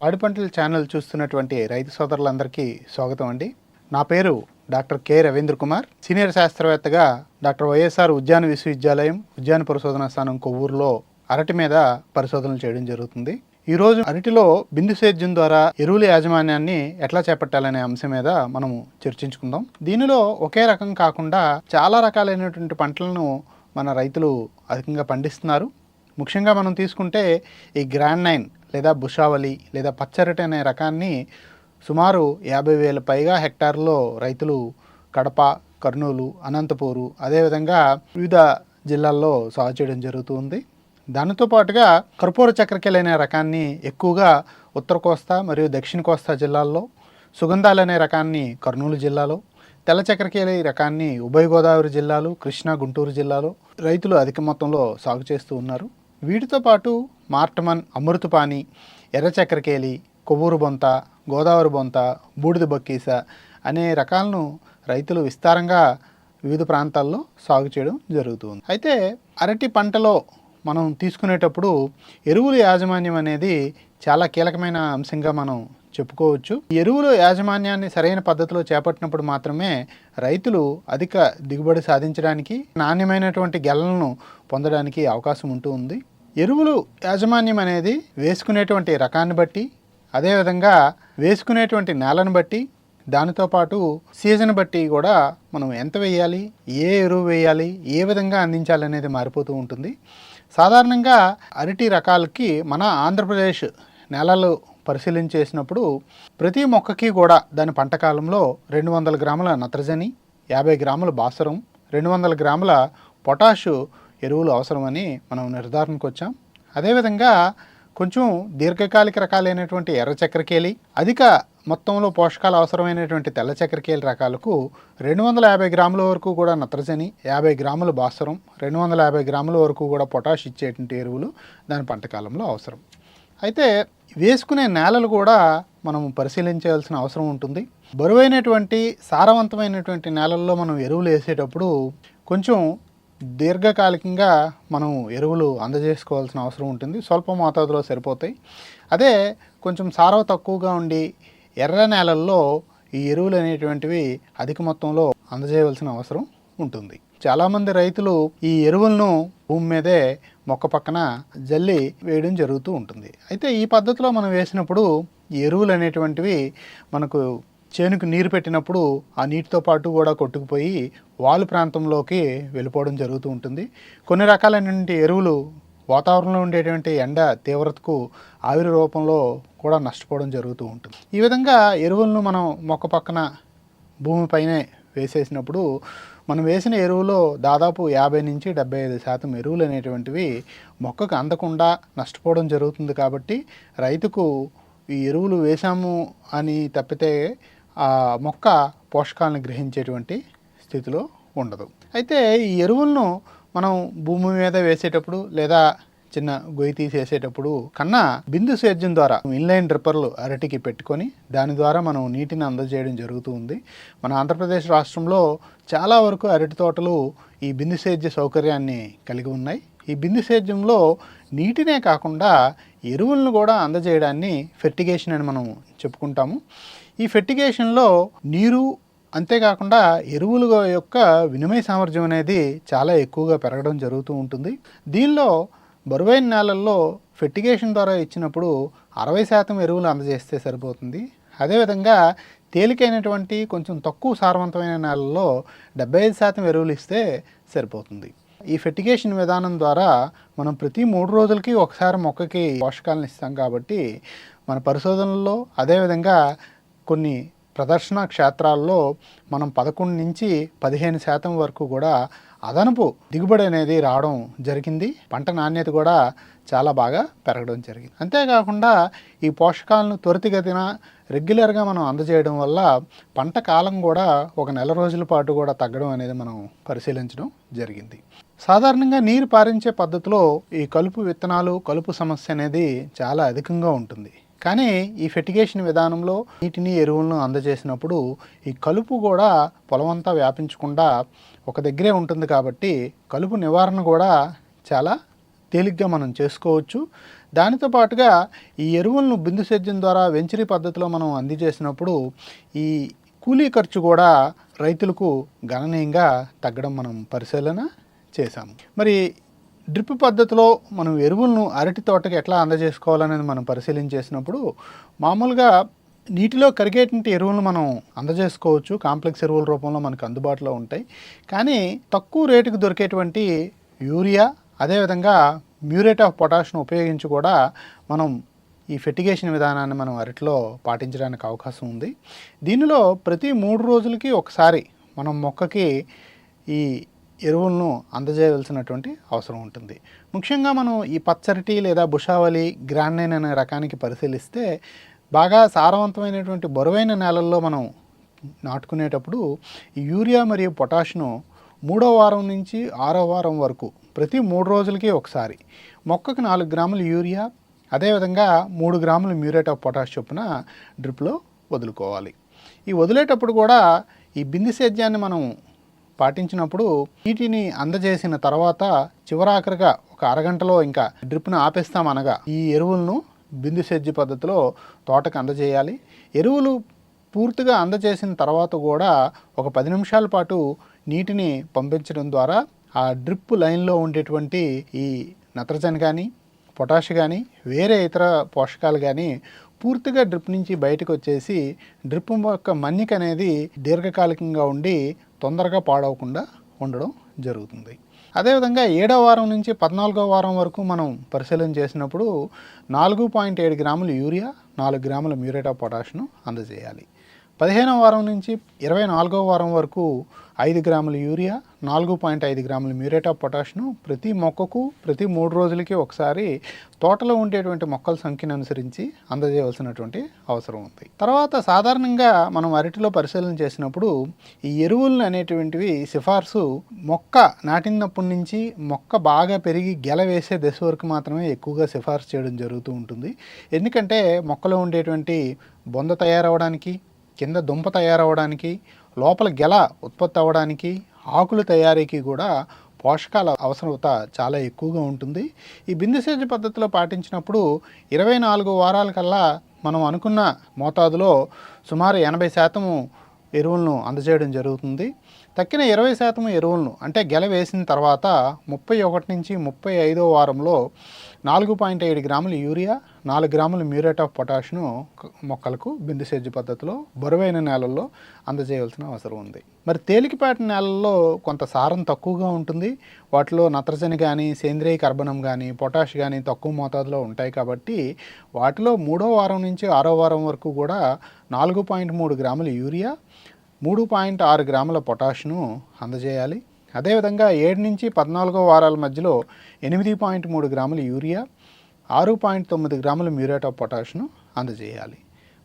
పాడి పంటల ఛానల్ చూస్తున్నటువంటి రైతు సోదరులందరికీ స్వాగతం అండి. నా పేరు doctor K Ravindra Kumar. Senior శాస్త్రవేత్తగా doctor YSR ఉద్యాన విశ్వవిద్యాలయం ఉద్యాన పరిశోధనా స్థానం కొవ్వూరులో అరటి మీద పరిశోధనలు చేయడం జరుగుతుంది. ఈ అరటిలో బిందు సేద్యం ద్వారా ఎరువుల యాజమాన్యాన్ని ఎట్లా చేపట్టాలనే అంశం మీద మనము చర్చించుకుందాం. దీనిలో ఒకే రకం కాకుండా చాలా రకాలైనటువంటి పంటలను మన రైతులు అధికంగా పండిస్తున్నారు. ముఖ్యంగా మనం తీసుకుంటే ఈ గ్రాండ్ నైన్ లేదా బుషావలి లేదా పచ్చరటి అనే రకాన్ని సుమారు యాభై వేల పైగా హెక్టార్లో రైతులు కడప కర్నూలు అనంతపూరు అదేవిధంగా వివిధ జిల్లాల్లో సాగు చేయడం జరుగుతుంది. దానితో పాటుగా కర్పూర చక్కెరకేళి అనే రకాన్ని ఎక్కువగా ఉత్తర కోస్తా మరియు దక్షిణ కోస్తా జిల్లాల్లో సుగంధాలు అనే రకాన్ని కర్నూలు జిల్లాలో తెల్ల చక్కెరకేళి రకాన్ని ఉభయ గోదావరి జిల్లాలు కృష్ణా గుంటూరు జిల్లాలో రైతులు అధిక మొత్తంలో సాగు చేస్తూ ఉన్నారు. వీటితో పాటు మార్టమన్ అమృతపాణి ఎర్రచక్రకేలి కొవ్వూరు బొంత గోదావరి బొంత బూడిద బొక్కీస అనే రకాలను రైతులు విస్తారంగా వివిధ ప్రాంతాల్లో సాగు చేయడం జరుగుతుంది. అయితే అరటి పంటలో మనం తీసుకునేటప్పుడు ఎరువుల యాజమాన్యం అనేది చాలా కీలకమైన అంశంగా మనం చెప్పుకోవచ్చు. ఎరువుల యాజమాన్యాన్ని సరైన పద్ధతిలో చేపట్టినప్పుడు మాత్రమే రైతులు అధిక దిగుబడి సాధించడానికి నాణ్యమైనటువంటి గెలలను పొందడానికి అవకాశం ఉంటూ ఉంది. ఎరువులు యాజమాన్యం అనేది వేసుకునేటువంటి రకాన్ని బట్టి అదేవిధంగా వేసుకునేటువంటి నేలను బట్టి దానితో పాటు సీజన్ బట్టి కూడా మనం ఎంత వేయాలి ఏ ఎరువు వేయాలి ఏ విధంగా అందించాలి అనేది మారిపోతూ ఉంటుంది. సాధారణంగా అరటి రకాలకి మన ఆంధ్రప్రదేశ్ నేలలు పరిశీలించేసినప్పుడు ప్రతి మొక్కకి కూడా దాని పంట కాలంలో రెండు వందల గ్రాముల నత్రజని యాభై గ్రాముల భాస్వరం రెండు వందల గ్రాముల పొటాషు ఎరువులు అవసరమని మనం నిర్ధారణకు వచ్చాం. అదేవిధంగా కొంచెం దీర్ఘకాలిక రకాలైనటువంటి ఎర్ర చక్రకేలి అధిక మొత్తంలో పోషకాలు అవసరమైనటువంటి తెల్ల చక్కెరకేళి రకాలకు రెండు వందల యాభై గ్రాముల వరకు కూడా నత్రజని యాభై గ్రాముల భాస్వరం రెండు వందల యాభై గ్రాముల వరకు కూడా పొటాష్ ఇచ్చేటువంటి ఎరువులు దాని పంట కాలంలో అవసరం. అయితే వేసుకునే నేలలు కూడా మనం పరిశీలించాల్సిన అవసరం ఉంటుంది. బరువైనటువంటి సారవంతమైనటువంటి నేలల్లో మనం ఎరువులు వేసేటప్పుడు కొంచెం దీర్ఘకాలికంగా మనం ఎరువులు అందజేసుకోవాల్సిన అవసరం ఉంటుంది. స్వల్ప మోతాదులో సరిపోతాయి. అదే కొంచెం సారవ తక్కువగా ఉండి ఎర్ర నేలల్లో ఈ ఎరువులు అనేటువంటివి అధిక మొత్తంలో అందజేయవలసిన అవసరం ఉంటుంది. చాలామంది రైతులు ఈ ఎరువులను భూమి మీదే మొక్క పక్కన జల్లి వేయడం జరుగుతూ ఉంటుంది. అయితే ఈ పద్ధతిలో మనం వేసినప్పుడు ఈ ఎరువులు అనేటువంటివి మనకు చేనుకు నీరు పెట్టినప్పుడు ఆ నీటితో పాటు కూడా కొట్టుకుపోయి వాలు ప్రాంతంలోకి వెళ్ళిపోవడం జరుగుతూ ఉంటుంది. కొన్ని రకాలైనటువంటి ఎరువులు వాతావరణంలో ఉండేటువంటి ఎండ తీవ్రతకు ఆవిరి రూపంలో కూడా నష్టపోవడం జరుగుతూ ఉంటుంది. ఈ విధంగా ఎరువులను మనం మొక్క పక్కన భూమిపైనే వేసేసినప్పుడు మనం వేసిన ఎరువులో దాదాపు యాభై నుంచి డెబ్బై ఐదు శాతం ఎరువులు అనేటువంటివి మొక్కకు అందకుండా నష్టపోవడం జరుగుతుంది కాబట్టి రైతుకు ఈ ఎరువులు వేసాము అని తప్పితే ఆ మొక్క పోషకాలను గ్రహించేటువంటి స్థితిలో ఉండదు. అయితే ఈ ఎరువులను మనం భూమి మీద వేసేటప్పుడు లేదా చిన్న గొయ్యి తీసేసేటప్పుడు కన్నా బిందు సేద్యం ద్వారా ఇన్లైన్ డ్రిప్పర్లు అరటికి పెట్టుకొని దాని ద్వారా మనం నీటిని అందజేయడం జరుగుతూ ఉంది. మన ఆంధ్రప్రదేశ్ రాష్ట్రంలో చాలా వరకు అరటి తోటలు ఈ బిందు సేద్య సౌకర్యాన్ని కలిగి ఉన్నాయి. ఈ బిందు సేద్యంలో నీటినే కాకుండా ఎరువులను కూడా అందజేయడాన్ని ఫెర్టిగేషన్ అని మనం చెప్పుకుంటాము. ఈ ఫెర్టిగేషన్లో నీరు అంతేకాకుండా ఎరువుల యొక్క వినిమయ సామర్థ్యం అనేది చాలా ఎక్కువగా పెరగడం జరుగుతూ ఉంటుంది. దీనిలో బరువైన నేలల్లో ఫెర్టిగేషన్ ద్వారా ఇచ్చినప్పుడు అరవై శాతం ఎరువులు అందజేస్తే సరిపోతుంది. అదేవిధంగా తేలికైనటువంటి కొంచెం తక్కువ సారవంతమైన నేలల్లో డెబ్బై ఐదు శాతం ఎరువులు ఇస్తే సరిపోతుంది. ఈ ఫెర్టిగేషన్ విధానం ద్వారా మనం ప్రతి మూడు రోజులకి ఒకసారి మొక్కకి పోషకాలను ఇస్తాం కాబట్టి మన పరిశోధనల్లో అదేవిధంగా కొన్ని ప్రదర్శన క్షేత్రాల్లో మనం పదకొండు నుంచి పదిహేను శాతం వరకు కూడా అదనపు దిగుబడి అనేది రావడం జరిగింది. పంట నాణ్యత కూడా చాలా బాగా పెరగడం జరిగింది. అంతేకాకుండా ఈ పోషకాలను త్వరితగతిన రెగ్యులర్గా మనం అందజేయడం వల్ల పంట కాలం కూడా ఒక నెల రోజుల పాటు కూడా తగ్గడం అనేది మనం పరిశీలించడం జరిగింది. సాధారణంగా నీరు పారించే పద్ధతిలో ఈ కలుపు విత్తనాలు కలుపు సమస్య అనేది చాలా అధికంగా ఉంటుంది. కానీ ఈ ఫెటిగేషన్ విధానంలో నీటిని ఎరువులను అందజేసినప్పుడు ఈ కలుపు కూడా పొలమంతా వ్యాపించకుండా ఒక దగ్గరే ఉంటుంది కాబట్టి కలుపు నివారణ కూడా చాలా తేలిగ్గా మనం చేసుకోవచ్చు. దానితో పాటుగా ఈ ఎరువులను బిందు సేద్యం ద్వారా వెంచరీ పద్ధతిలో మనం అందజేసినప్పుడు ఈ కూలీ ఖర్చు కూడా రైతులకు గణనీయంగా తగ్గడం మనం పరిశీలన చేశాము. మరి డ్రిప్ పద్ధతిలో మనం ఎరువులను అరటి తోటకి ఎట్లా అందజేసుకోవాలనేది మనం పరిశీలించేసినప్పుడు మామూలుగా నీటిలో కరిగేటువంటి ఎరువులను మనం అందజేసుకోవచ్చు. కాంప్లెక్స్ ఎరువుల రూపంలో మనకు అందుబాటులో ఉంటాయి. కానీ తక్కువ రేటుకు దొరికేటువంటి యూరియా అదేవిధంగా మ్యూరేట్ ఆఫ్ పొటాష్ను ఉపయోగించి కూడా మనం ఈ ఫెటిగేషన్ విధానాన్ని మనం అరటిలో పాటించడానికి అవకాశం ఉంది. దీనిలో ప్రతి మూడు రోజులకి ఒకసారి మనం మొక్కకి ఈ ఎరువులను అందజేయవలసినటువంటి అవసరం ఉంటుంది. ముఖ్యంగా మనం ఈ పచ్చరిటి లేదా బుషావలి గ్రాండైన్ అనే రకానికి పరిశీలిస్తే బాగా సారవంతమైనటువంటి బరువైన నేలల్లో మనం నాటుకునేటప్పుడు ఈ యూరియా మరియు పొటాష్ను మూడో వారం నుంచి ఆరో వారం వరకు ప్రతి మూడు రోజులకి ఒకసారి. మొక్కకు నాలుగు గ్రాములు యూరియా అదేవిధంగా మూడు గ్రాములు మ్యూరేట్ ఆఫ్ పొటాష్ చొప్పున డ్రిప్లో వదులుకోవాలి. ఈ వదిలేటప్పుడు కూడా ఈ బింది సేద్యాన్ని మనం పాటించినప్పుడు నీటిని అందజేసిన తర్వాత చివరాఖరిగా ఒక అరగంటలో ఇంకా డ్రిప్ను ఆపేస్తాం అనగా ఈ ఎరువులను బిందు సేద్య పద్ధతిలో తోటకు అందజేయాలి. ఎరువులు పూర్తిగా అందజేసిన తర్వాత కూడా ఒక పది నిమిషాల పాటు నీటిని పంపించడం ద్వారా ఆ డ్రిప్ లైన్లో ఉండేటువంటి ఈ నత్రజని కానీ పొటాష్ కానీ వేరే ఇతర పోషకాలు కానీ పూర్తిగా డ్రిప్ నుంచి బయటకు వచ్చేసి డ్రిప్ యొక్క మన్నిక అనేది దీర్ఘకాలికంగా ఉండి తొందరగా పాడవకుండా ఉండడం జరుగుతుంది. అదేవిధంగా ఏడవ వారం నుంచి పద్నాలుగో వారం వరకు మనం పరిశీలన చేసినప్పుడు నాలుగు పాయింట్ ఏడు గ్రాములు యూరియా నాలుగు గ్రాముల మ్యూరేట్ ఆఫ్ పొటాష్ను అందజేయాలి. పదిహేనవ వారం నుంచి ఇరవై నాలుగవ వారం వరకు ఐదు గ్రాముల యూరియా నాలుగు పాయింట్ ఐదు గ్రాముల మ్యూరేట్ ఆఫ్ పొటాష్ను ప్రతి మొక్కకు ప్రతి మూడు రోజులకి ఒకసారి తోటలో ఉండేటువంటి మొక్కల సంఖ్యను అనుసరించి అందజేయవలసినటువంటి అవసరం ఉంది. తర్వాత సాధారణంగా మనం అరటిలో పరిశీలన చేసినప్పుడు ఈ ఎరువులను అనేటువంటివి సిఫార్సు మొక్క నాటినప్పటి నుంచి మొక్క బాగా పెరిగి గెల వేసే దశ వరకు మాత్రమే ఎక్కువగా సిఫార్సు చేయడం జరుగుతూ ఉంటుంది. ఎందుకంటే మొక్కలో ఉండేటువంటి బొంద తయారవడానికి కింద దుంప తయారవడానికి లోపల గెల ఉత్పత్తి అవ్వడానికి ఆకుల తయారీకి కూడా పోషకాల అవసరత చాలా ఎక్కువగా ఉంటుంది. ఈ బిందు సేద్య పద్ధతిలో పాటించినప్పుడు ఇరవై నాలుగు వారాల కల్లా మనం అనుకున్న మోతాదులో సుమారు ఎనభై శాతము ఎరువులను అందజేయడం జరుగుతుంది. తక్కిన ఇరవై శాతం ఎరువులను అంటే గెల వేసిన తర్వాత ముప్పై ఒకటి నుంచి ముప్పై ఐదో వారంలో నాలుగు పాయింట్ ఏడు గ్రాముల యూరియా నాలుగు గ్రాముల మ్యూరేట్ ఆఫ్ పొటాష్ను మొక్కలకు బిందు సేద్య పద్ధతిలో బరువైన నేలల్లో అందజేయవలసిన అవసరం ఉంది. మరి తేలికపాటి నేలల్లో కొంత సారం తక్కువగా ఉంటుంది. వాటిలో నత్రజని కానీ సేంద్రియ కర్బనం కానీ పొటాష్ కానీ తక్కువ మోతాదులో ఉంటాయి కాబట్టి వాటిలో మూడో వారం నుంచి ఆరో వారం వరకు కూడా నాలుగు పాయింట్ మూడు గ్రాముల యూరియా మూడు పాయింట్ ఆరు గ్రాముల పొటాష్ను అందజేయాలి. అదేవిధంగా ఏడు నుంచి పద్నాలుగో వారాల మధ్యలో ఎనిమిది పాయింట్ మూడు గ్రాముల యూరియా ఆరు పాయింట్ తొమ్మిది గ్రాముల మ్యూరేట్ ఆఫ్ పొటాష్ను అందజేయాలి.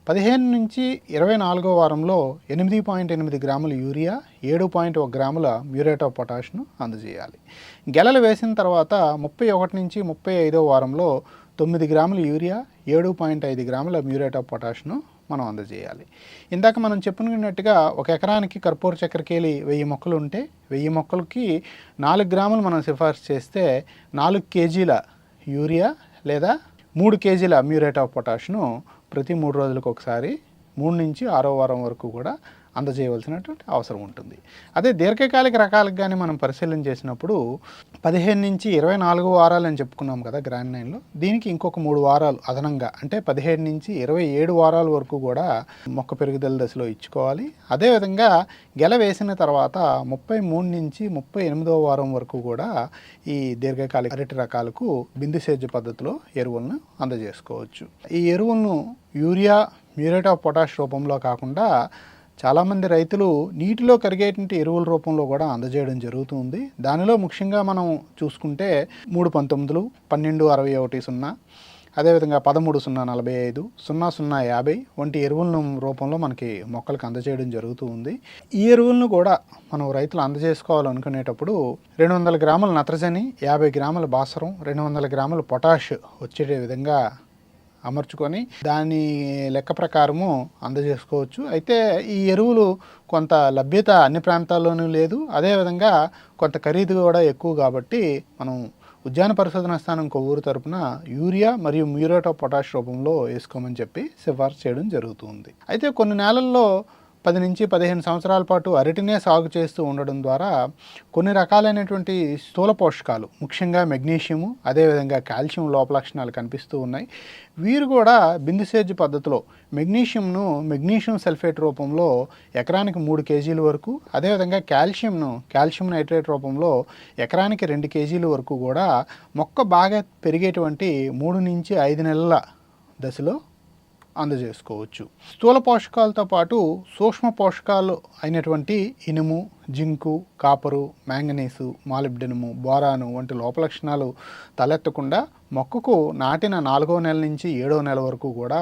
పదిహేను నుంచి ఇరవై నాలుగో వారంలో ఎనిమిది పాయింట్ ఎనిమిది గ్రాముల యూరియా ఏడు పాయింట్ ఒక గ్రాముల మ్యూరేట్ ఆఫ్ పొటాష్ను అందజేయాలి. గెలలు వేసిన తర్వాత ముప్పై ఒకటి నుంచి ముప్పై ఐదో వారంలో తొమ్మిది గ్రాముల యూరియా ఏడు పాయింట్ ఐదు గ్రాముల మ్యూరేట్ ఆఫ్ పొటాష్ను మనం అందజేయాలి. ఇందాక మనం చెప్పుకున్నట్టుగా ఒక ఎకరానికి కర్పూర చక్కెరకేలి వెయ్యి మొక్కలు ఉంటే వెయ్యి మొక్కలకి నాలుగు గ్రాములు మనం సిఫార్సు చేస్తే నాలుగు కేజీల యూరియా లేదా మూడు కేజీల మ్యూరేట్ ఆఫ్ పొటాష్ను ప్రతి మూడు రోజులకు ఒకసారి మూడు నుంచి ఆరో వారం వరకు కూడా అందజేయవలసినటువంటి అవసరం ఉంటుంది. అదే దీర్ఘకాలిక రకాలకు కానీ మనం పరిశీలన చేసినప్పుడు పదిహేను నుంచి ఇరవై నాలుగు వారాలు అని చెప్పుకున్నాం కదా గ్రాండ్ నైన్లో. దీనికి ఇంకొక మూడు వారాలు అదనంగా అంటే పదిహేడు నుంచి ఇరవై ఏడు వారాల వరకు కూడా మొక్క పెరుగుదల దశలో ఇచ్చుకోవాలి. అదేవిధంగా గెల వేసిన తర్వాత ముప్పై మూడు నుంచి ముప్పై ఎనిమిదవ వారం వరకు కూడా ఈ దీర్ఘకాలిక అరటి రకాలకు బిందు సేద్య పద్ధతిలో ఎరువులను అందజేసుకోవచ్చు. ఈ ఎరువులను యూరియా మ్యూరేట్ ఆఫ్ పొటాష్ రూపంలో కాకుండా చాలామంది రైతులు నీటిలో కరిగేటువంటి ఎరువుల రూపంలో కూడా అందజేయడం జరుగుతుంది. దానిలో ముఖ్యంగా మనం చూసుకుంటే మూడు పంతొమ్మిదిలు పన్నెండు అరవై ఒకటి సున్నా అదేవిధంగా పదమూడు సున్నా నలభై ఐదు సున్నా సున్నా యాభై వంటి ఎరువులను రూపంలో మనకి మొక్కలకు అందజేయడం జరుగుతూ ఉంది ఈ ఎరువులను కూడా మనం రైతులు అందజేసుకోవాలనుకునేటప్పుడు రెండు వందల గ్రాముల నత్రజని యాభై గ్రాముల బాసరం రెండు వందల గ్రాముల పొటాష్ వచ్చే విధంగా అమర్చుకొని దాని లెక్క ప్రకారము అందజేసుకోవచ్చు. అయితే ఈ ఎరువులు కొంత లభ్యత అన్ని ప్రాంతాల్లోనూ లేదు. అదేవిధంగా కొంత ఖరీదు కూడా ఎక్కువ కాబట్టి మనం ఉద్యాన పరిశోధన స్థానం కొవ్వూరు తరపున యూరియా మరియు మ్యూరేట్ ఆఫ్ పొటాష్ రూపంలో వేసుకోమని చెప్పి సిఫార్సు చేయడం జరుగుతుంది. అయితే కొన్ని నెలల్లో పది నుంచి పదిహేను సంవత్సరాల పాటు అరటినే సాగు చేస్తూ ఉండడం ద్వారా కొన్ని రకాలైనటువంటి స్థూల పోషకాలు ముఖ్యంగా మెగ్నీషియము అదేవిధంగా కాల్షియం లోప లక్షణాలు కనిపిస్తూ ఉన్నాయి. వీరు కూడా బిందు సేద్య పద్ధతిలో మెగ్నీషియంను మెగ్నీషియం సల్ఫేట్ రూపంలో ఎకరానికి మూడు కేజీల వరకు అదేవిధంగా కాల్షియంను కాల్షియం నైట్రేట్ రూపంలో ఎకరానికి రెండు కేజీల వరకు కూడా మొక్క బాగా పెరిగేటువంటి మూడు నుంచి ఐదు నెలల దశలో అందజేసుకోవచ్చు. స్థూల పోషకాలతో పాటు సూక్ష్మ పోషకాలు అయినటువంటి ఇనుము జింకు కాపరు మ్యాంగనీసు మాలిబ్డెనుము బోరాను వంటి లోపలక్షణాలు తలెత్తకుండా మొక్కకు నాటిన నాలుగో నెల నుంచి ఏడో నెల వరకు కూడా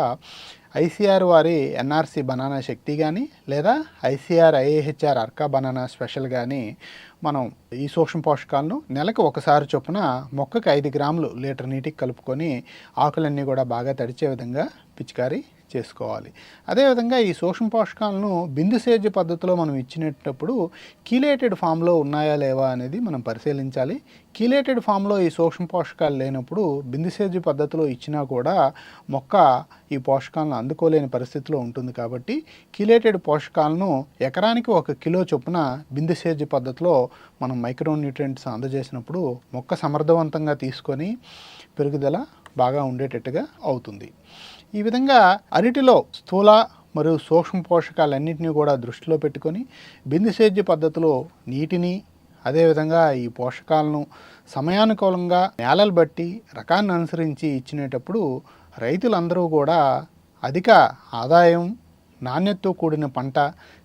ఐసీఆర్ వారి ఎన్ఆర్సీ బనానా శక్తి కానీ లేదా ICAR IAHR Arka banana special కానీ మనం ఈ సూక్ష్మ పోషకాలను నెలకు ఒకసారి చొప్పున మొక్కకి ఐదు గ్రాములు లీటర్ నీటికి కలుపుకొని ఆకులన్నీ కూడా బాగా తడిచే విధంగా పిచికారీ చేసుకోవాలి. అదేవిధంగా ఈ సూక్ష్మ పోషకాలను బిందు సేద్య పద్ధతిలో మనం ఇచ్చినప్పుడు కీలేటెడ్ ఫామ్లో ఉన్నాయా లేవా అనేది మనం పరిశీలించాలి. కీలేటెడ్ ఫామ్లో ఈ సూక్ష్మ పోషకాలు లేనప్పుడు బిందు సేద్య పద్ధతిలో ఇచ్చినా కూడా మొక్క ఈ పోషకాలను అందుకోలేని పరిస్థితిలో ఉంటుంది కాబట్టి కీలేటెడ్ పోషకాలను ఎకరానికి ఒక కిలో చొప్పున బిందు సేద్య పద్ధతిలో మనం మైక్రో న్యూట్రియంట్స్ అందజేసినప్పుడు మొక్క సమర్థవంతంగా తీసుకొని పెరుగుదల బాగా ఉండేటట్టుగా అవుతుంది. ఈ విధంగా అరటిలో స్థూల మరియు సూక్ష్మ పోషకాలన్నింటినీ కూడా దృష్టిలో పెట్టుకొని బిందు సేద్య పద్ధతిలో నీటిని అదేవిధంగా ఈ పోషకాలను సమయానుకూలంగా నేలలు బట్టి రకాన్ని అనుసరించి ఇచ్చినప్పుడు రైతులందరూ కూడా అధిక ఆదాయం నాణ్యతతో కూడిన పంట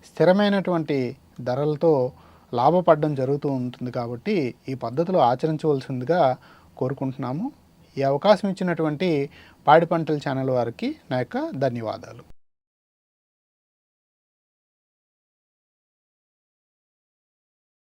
స్థిరమైనటువంటి ధరలతో లాభపడడం జరుగుతూ ఉంటుంది కాబట్టి ఈ పద్ధతిలో ఆచరించవలసిందిగా కోరుకుంటున్నాము. ఈ అవకాశం ఇచ్చినటువంటి పాడి పంటల ఛానల్ వారికి నా యొక్క ధన్యవాదాలు.